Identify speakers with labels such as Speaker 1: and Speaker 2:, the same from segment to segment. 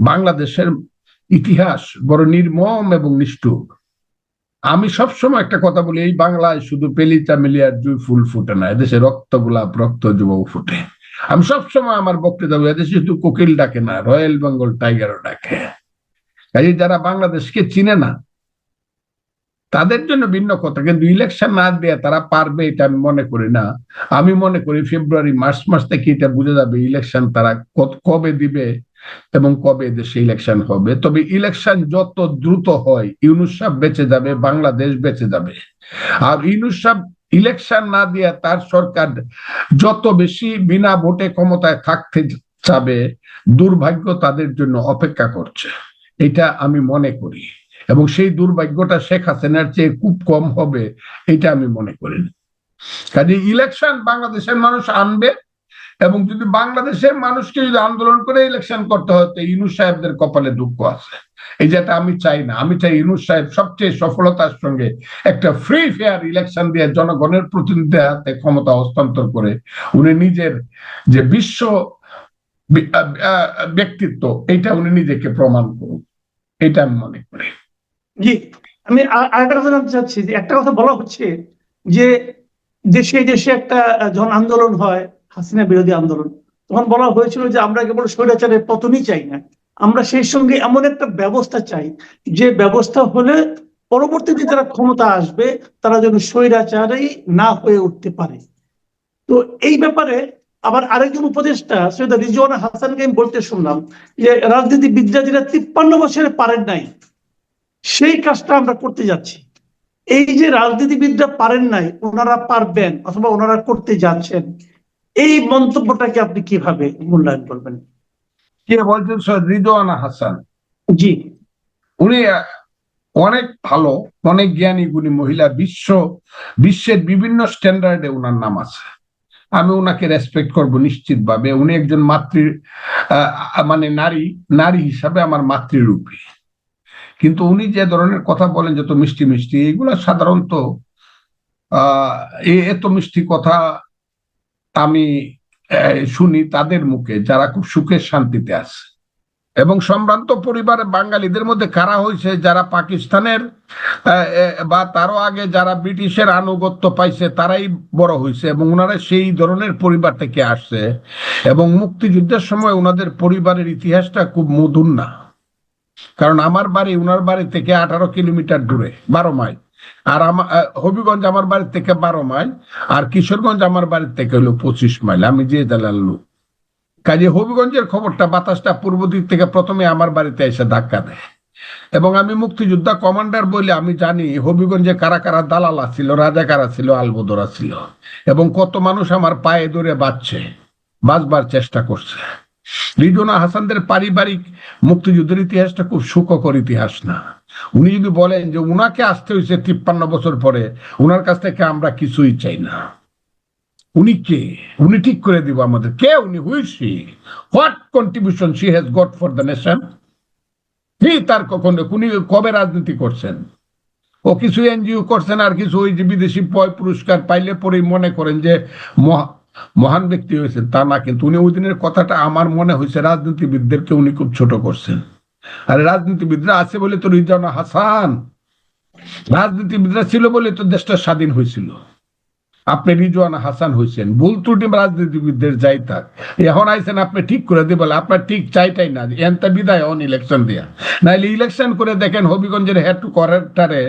Speaker 1: বাংলাদেশের ইতিহাস বড় নির্মম এবং নিষ্ঠুর। আমি সবসময় একটা কথা বলি, এই বাংলায় শুধু পেলিচা মিলিয়ার জুই ফুল ফুটে না, এদেশে রক্ত গোলাপ, রক্ত যুবক ফুটে। আমি সবসময় আমার বক্তৃতা বলি, এদেশে শুধু কোকিল ডাকে না, রয়্যাল বেঙ্গল টাইগারও ডাকে। কাজে যারা বাংলাদেশকে চিনে না, তাদের জন্য ভিন্ন কথা, কিন্তু ইলেকশন না দিয়ে তারা পারবে এটা আমি মনে করি না। আমি মনে করি ফেব্রুয়ারি, মার্চ মাস থেকে এটা বুঝে যাবে ইলেকশন তারা কবে দিবে এবং কবে দেশে ইলেকশন হবে? তবে ইলেকশন যত দ্রুত হয়, ইউনুস সাহেব বেঁচে যাবে, বাংলাদেশ বেঁচে যাবে। আর ইউনুস সাহেব ইলেকশন না দিয়ে তার সরকার যত বেশি বিনা ভোটে ক্ষমতায় থাকতে চাবে, দুর্ভাগ্য তাদের জন্য অপেক্ষা করছে। এটা আমি মনে করি। এবং সেই দুর্ভাগ্যটা শেখ হাসিনার চেয়ে খুব কম হবে, এটা আমি মনে করি কাজে ইলেকশন বাংলাদেশের মানুষ আনবে এবং যদি বাংলাদেশের মানুষকে যদি আন্দোলন করে ইলেকশন করতে হয়, তো সাহেবদের কপালে দুঃখ আছে। এই যেটা আমি চাই না। আমি চাই ইউনুস সাহেব সবচেয়ে সফলতার সঙ্গে একটা ফ্রি ফেয়ার ইলেকশন দিয়ে জনগণের প্রতিনিধিদের হাতে ক্ষমতা হস্তান্তর করে উনি নিজের যে বিশ্ব ব্যক্তিত্ব, এটা উনি নিজেকে প্রমাণ করুন এটা আমি মনে করি।
Speaker 2: জি, আমি আর- আরেকটা কথা জানতে চাচ্ছি যে একটা কথা বলা হচ্ছে যে দেশে দেশে একটা যখন আন্দোলন হয় হাসিনা বিরোধী আন্দোলন। তখন বলা হয়েছিল যে আমরা কেবল স্বৈরাচারের পতনই চাই না। আমরা সেই সঙ্গে এমন একটা ব্যবস্থা চাই, যে ব্যবস্থা হলে পরবর্তীতে যারা ক্ষমতা আসবে, তারা যেন স্বৈরাচারেই না হয়ে উঠতে পারে। তো এই ব্যাপারে আবার আরেকজন উপদেষ্টা, সৈয়দ রিজওয়ান হাসানকে আমি বলতে শুনলাম যে, রাজনীতিবিদরা যেটা তিপ্পান্ন বছরে পারেন নাই, সেই কাজটা আমরা করতে যাচ্ছি। এই যে রাজনীতিবিদরা পারেন নাই, ওনারা পারবেন অথবা ওনারা করতে যাচ্ছেন এই মন্তব্যটাকে আপনি কীভাবে মূল্যায়ন করবেন?
Speaker 1: কে বলছেন? সৈয়দ রিদওয়ানা হাসান।
Speaker 2: জি।
Speaker 1: উনি অনেক ভালো অনেক জ্ঞানী গুণী মহিলা বিশ্ব বিশ্বের বিভিন্ন স্ট্যান্ডার্ডে উনার নাম আছে। আমি উনাকে রেসপেক্ট করব নিশ্চিত ভাবে উনি একজন মাতৃ মানে নারী নারী হিসাবে আমার মাতৃরূপী। কিন্তু উনি যে ধরনের কথা বলেন যত মিষ্টি মিষ্টি এগুলো সাধারণত এত মিষ্টি কথা আমি শুনি তাদের মুখে যারা খুব সুখের শান্তিতে আছে। এবং সম্ভ্রান্ত পরিবারে বাঙালিদের মধ্যে কারা হয়েছে? যারা পাকিস্তানের বা তারও আগে যারা ব্রিটিশের আনুগত্য পাইছে, তারাই বড় হয়েছে এবং ওনারা সেই ধরনের পরিবার থেকে আসছে। এবং মুক্তিযুদ্ধের সময় ওনাদের পরিবারের ইতিহাসটা খুব মধুর না। কারণ আমার বাড়ি ওনার বাড়ি থেকে আঠারো কিলোমিটার দূরে, বারো মাইল। আর আমার হবিগঞ্জ আমার বাড়ি থেকে বারো মাইল, আর কিশোরগঞ্জ আমার বাড়ি থেকে হলো পঁচিশ মাইল। আমি যে জেলার লোক। কাজে হবিগঞ্জের খবরটা বাতাসটা পূর্ব দিক থেকে প্রথমে আমার বাড়িতে এসে ধাক্কা দেয়। এবং আমি মুক্তিযোদ্ধা কমান্ডার বলে আমি জানি, হবিগঞ্জে কারা কারা দালাল ছিল রাজা কারা ছিল আলবদরা ছিল এবং কত মানুষ আমার পায়ে ধরে বাঁচছে, বাঁচবার চেষ্টা করছে। রিজনা হাসানদের পারিবারিক মুক্তিযুদ্ধের ইতিহাসটা খুব সুখকর ইতিহাস না। উনি যদি বলেন যে উনাকে আসতে হয়েছে তিপ্পান্ন বছর পরে, উনার কাছ থেকে আমরা কিছুই চাই না। উনি কে? উনি ঠিক করে দিব আমাদের। কে উনি? Who is she what contribution she has got for the nation কি তার কখন? উনি কবে রাজনীতি করছেন? ও কিছু এনজিও করছেন আর কিছু ওই যে বিদেশি পয় পুরস্কার পাইলে পরেই মনে করেন যে মহান ব্যক্তি হয়েছেন, তা না, কিন্তু উনি ওই দিনের কথাটা আমার মনে হয়েছে, রাজনীতিবিদদেরকে উনি খুব ছোট করছেন। আর রাজনীতিবিদরা আছে বলে তো রিজানা হাসান। রাজনীতিবিদরা ছিল বলে তো দেশটা স্বাধীন হয়েছিল। আপনি রিজওয়ানা হাসান হয়েছেন, ভুল ত্রুটি রাজনীতিবিদদের যাই থাক। এখন আইসেন আপনি ঠিক করে দিবেন আপনার ঠিক চাইটাই না, এনতা বিদায় অন ইলেকশন দিয়া। নাইলে ইলেকশন করে দেখেন হবিগঞ্জের হেড টু কোয়ার্টারে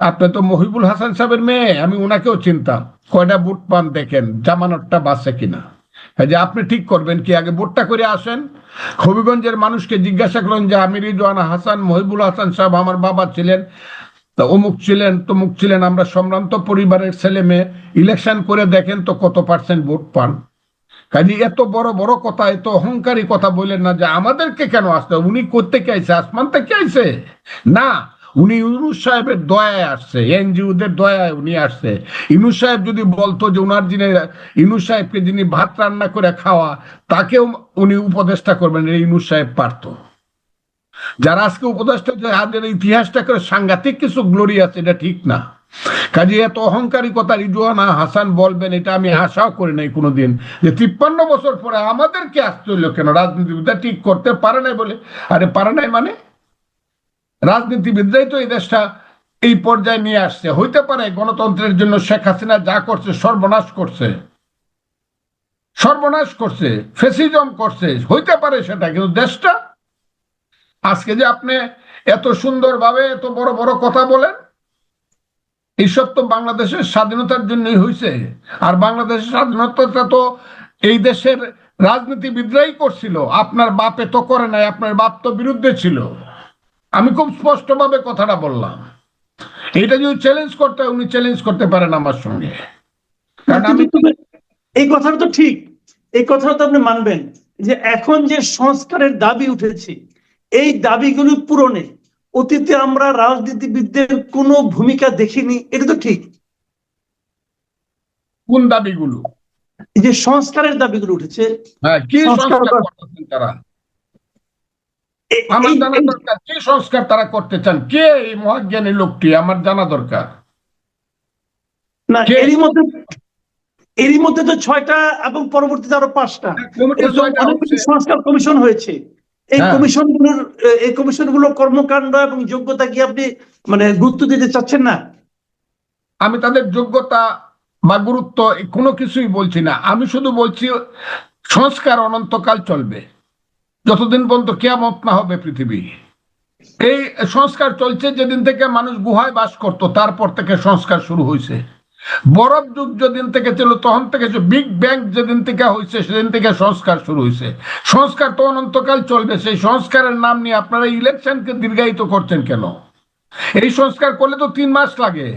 Speaker 1: আপনি তো মহিবুল হাসান সাহেবের মেয়ে, আমি ওনাকেও চিনতাম। কয়টা বুট পান দেখেন, জামানতটা বাঁচে কিনা? যে আপনি ঠিক করবেন কি, আগে ভোটটা করে আসেন। হবিগঞ্জের মানুষকে জিজ্ঞাসা করেন যে, আমি রিজওয়ানা হাসান, মহিবুল হাসান সাহেব আমার বাবা ছিলেন। তা অমুক ছিলেন, তমুক ছিলেন, আমরা সম্ভ্রান্ত পরিবারের ছেলে মেয়ে। ইলেকশন করে দেখেন তো কত পার্সেন্ট ভোট পান। কাজে এত বড় বড় কথা, এত অহংকারী কথা বললেন না যে, আমাদেরকে কেন আসতে? উনি করতে কে আইছে? আসমান থেকে আইছে? না উনি ইউনুস সাহেবের দয়ায় আসছে, এনজিওদের দয়ায় উনি আসছে। ইউনুস সাহেব যদি বলতো যে উনার যিনি, ইউনুস সাহেবকে যিনি ভাত রান্না করে খাওয়া, তাকেও উনি উপদেষ্টা করবেন ইউনুস সাহেব পারতো। যারা আজকে উপদেষ্টা হাতের ইতিহাসটা করে সাংঘাতিক কিছু গ্লোরি আছে, এটা ঠিক না। কাজে এত অহংকারী কথা রিজওয়ানা হাসান বলবেন, এটা আমি আশাও করি নাই কোনোদিন। যে তিপ্পান্ন বছর পরে আমাদেরকে আশ্চর্য কেন? রাজনীতিবিদরা ঠিক করতে পারে নাই বলে। আরে পারে নাই মানে? রাজনীতিবিদরাই তো এই দেশটা এই পর্যায়ে নিয়ে আসছে। হইতে পারে গণতন্ত্রের জন্য শেখ হাসিনা যা করছে সর্বনাশ করছে। সর্বনাশ করছে, ফেসিজম করছে, হইতে পারে সেটা, কিন্তু দেশটা আজকে যে আপনি এত সুন্দরভাবে এত বড় বড় কথা বলেন এইসব তো বাংলাদেশের স্বাধীনতার জন্যই হয়েছে আর বাংলাদেশের স্বাধীনতাটা তো এই দেশের রাজনীতিবিদরাই করছিল। আপনার বাপে তো করে নাই, আপনার বাপ তো বিরুদ্ধে ছিল। আমি খুব স্পষ্টভাবে কথাটা বললাম। এটা যদি চ্যালেঞ্জ করতে উনি চ্যালেঞ্জ করতে পারেন আমার সঙ্গে। কারণ আমি
Speaker 2: এই কথাটা তো ঠিক। এই কথাটা তো আপনি মানবেন যে এখন যে সংস্কারের দাবি উঠেছে এই দাবিগুলো পূরণে অতীতে আমরা রাজনীতিবিদদের কোনো ভূমিকা দেখিনি এটা তো ঠিক।
Speaker 1: কোন দাবিগুলো?
Speaker 2: এই যে সংস্কারের দাবিগুলো উঠেছে
Speaker 1: হ্যাঁ কি
Speaker 2: সংস্কার
Speaker 1: তারা? আমার জানা দরকার কি সংস্কার তারা করতে চান? কে এই মহাজ্ঞানী লোকটি? আমার জানা দরকার।
Speaker 2: না এরই মধ্যে এরই মধ্যে তো ছয়টা এবং পরবর্তীতে আরও পাঁচটা।
Speaker 1: হচ্ছে।
Speaker 2: সংস্কার কমিশন হয়েছে। এই
Speaker 1: হ্যাঁ।
Speaker 2: কমিশনগুলোর এই কমিশনগুলোর কর্মকাণ্ড এবং যোগ্যতা কি আপনি মানে গুরুত্ব দিতে চাচ্ছেন না?
Speaker 1: আমি তাদের যোগ্যতা বা গুরুত্ব কোনো কিছুই বলছি না। আমি শুধু বলছি সংস্কার অনন্তকাল চলবে। যতদিন পর্যন্ত কেয়ামত না হবে পৃথিবী। এই সংস্কার চলছে যেদিন থেকে মানুষ গুহায় বাস করত, তারপর থেকে সংস্কার শুরু হয়েছে বরফ যুগ যেদিন থেকে ছিল, তখন থেকে বিগ ব্যাং যেদিন থেকে হয়েছে সেদিন থেকে সংস্কার শুরু হয়েছে সংস্কার তো অনন্তকাল চলবে, সেই সংস্কারের নাম নিয়ে আপনারা ইলেকশনকে দীর্ঘায়িত করছেন কেন? এই সংস্কার করলে তো তিন মাস লাগে।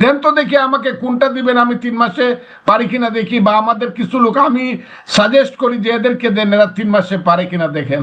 Speaker 1: দেন তো দেখি আমাকে কোনটা দিবেন, আমি তিন মাসে পারি কিনা দেখি, বা আমাদের কিছু লোক আমি সাজেস্ট করি যে এদেরকে দেন, এরা তিন মাসে পারে কিনা দেখেন।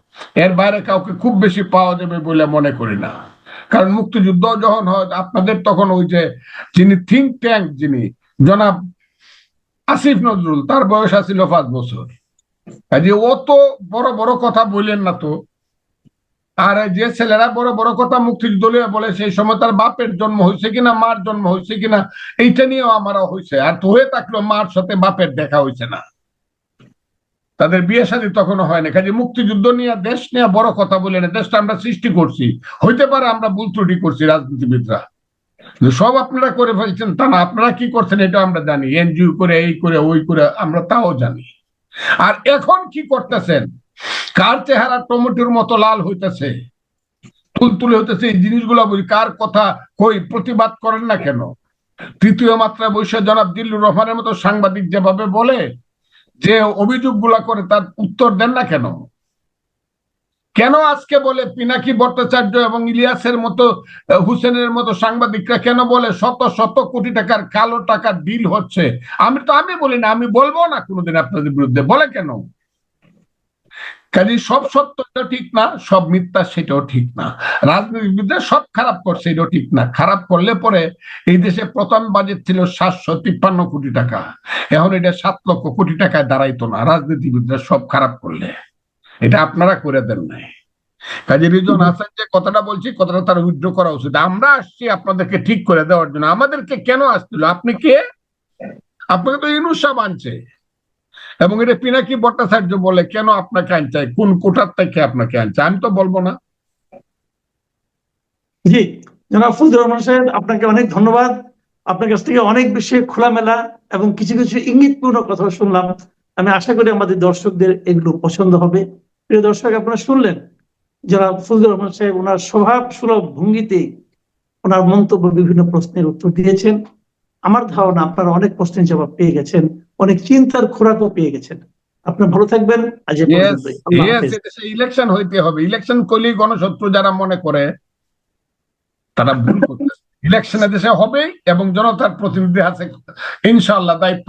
Speaker 1: এর বাইরে কাউকে খুব বেশি পাওয়া যাবে বলে মনে করি না। কারণ মুক্তিযুদ্ধ যখন হয়, আপনাদের তখন ওই যে যিনি থিঙ্ক ট্যাঙ্ক যিনি জনাব আসিফ নজরুল, তার বয়স আছিল পাঁচ বছর। কাজে অত বড় বড় কথা বললেন না তো। আর যে ছেলেরা বড় বড় কথা মুক্তিযুদ্ধ বলে, সেই সময় তার বাপের জন্ম হয়েছে কিনা, মার জন্ম হয়েছে কিনা, এইটা নিয়েও আমারও হয়েছে। আর তো হয়ে থাকল মার সাথে বাপের দেখা হয়েছে না। তাদের বিয়ে শাদী তখনও হয় না। কাজে মুক্তিযুদ্ধ নিয়ে, দেশ নিয়ে বড় কথা বলে না। দেশটা আমরা সৃষ্টি করছি। হইতে পারে আমরা ভুল ত্রুটি করছি রাজনীতিবিদরা। সব আপনারা করে ফেলছেন তা না। আপনারা কি করছেন এটা আমরা জানি। এনজিও করে, এই করে, ওই করে, আমরা তাও জানি। আর এখন কি করতেছেন? কার চেহারা টমেটোর মতো লাল হইতেছে? তুলতুলে হইতেছে এই জিনিসগুলো বলি। কার কথা কই? প্রতিবাদ করেন না কেন? তৃতীয় মাত্রায় বৈশ্য জনাব দিল্লুর রহমানের মতো সাংবাদিক যেভাবে বলে যে অভিযোগগুলা করে তার উত্তর দেন না কেন? কেন আজকে বলে পিনাকি ভট্টাচার্য এবং ইলিয়াসের মতো হুসেনের মতো সাংবাদিকরা কেন বলে শত শত কোটি টাকার কালো টাকা ডিল হচ্ছে? আমি তো, আমি বলি না, আমি বলব না কোনোদিন আপনাদের বিরুদ্ধে। বলে কেন? কাজে সব সত্য এটা ঠিক না, সব মিথ্যা সেটাও ঠিক না। রাজনীতিবিদরা সব খারাপ করছে, এটাও ঠিক না। খারাপ করলে পরে এই দেশে প্রথম বাজেট ছিল সাতশো তিপ্পান্ন কোটি টাকা। এখন এটা সাত লক্ষ কোটি টাকায় দাঁড়াইতো না। রাজনীতিবিদরা সব খারাপ করলে। এটা আপনারা করে দেন নাই। কাজে রিজন হাসান যে কথাটা বলছি, কথাটা তার উইথড্র করা উচিত। আমরা আসছি আপনাদেরকে ঠিক করে দেওয়ার জন্য। আমাদেরকে কেন আসছিল? আপনি কে? আপনাকে তো ইনুসা আনছে এবং এটা পিনাকি ভট্টাচার্য বলে, কেন আপনাকে আনছে কোন কোটার থেকে আপনাকে আনছে? আমি তো বলব না।
Speaker 2: জি, জনাব ফজলুর রহমান সাহেব, আপনাকে অনেক ধন্যবাদ। আপনার কাছ থেকে অনেক বেশি খোলামেলা এবং কিছু কিছু ইঙ্গিতপূর্ণ কথা শুনলাম। আমি আশা করি আমাদের দর্শকদের এগুলো পছন্দ হবে। প্রিয় দর্শক, আপনারা শুনলেন জনাব ফজলুর রহমান সাহেব, ওনার স্বভাব সুলভ ভঙ্গিতে ওনার মন্তব্য বিভিন্ন প্রশ্নের উত্তর দিয়েছেন। আমার ধারণা আপনারা অনেক প্রশ্নের জবাব পেয়ে গেছেন অনেক চিন্তার খোরাকও পেয়ে গেছেন। আপনি ভালো থাকবেন আজ।
Speaker 1: ইলেকশন হইতে হবে। ইলেকশন করলে গণশত্রু যারা মনে করে তারা ভুল করতেছে ইলেকশনে দেশে হবে এবং জনতার প্রতিনিধি আছে ইনশাল্লাহ দায়িত্ব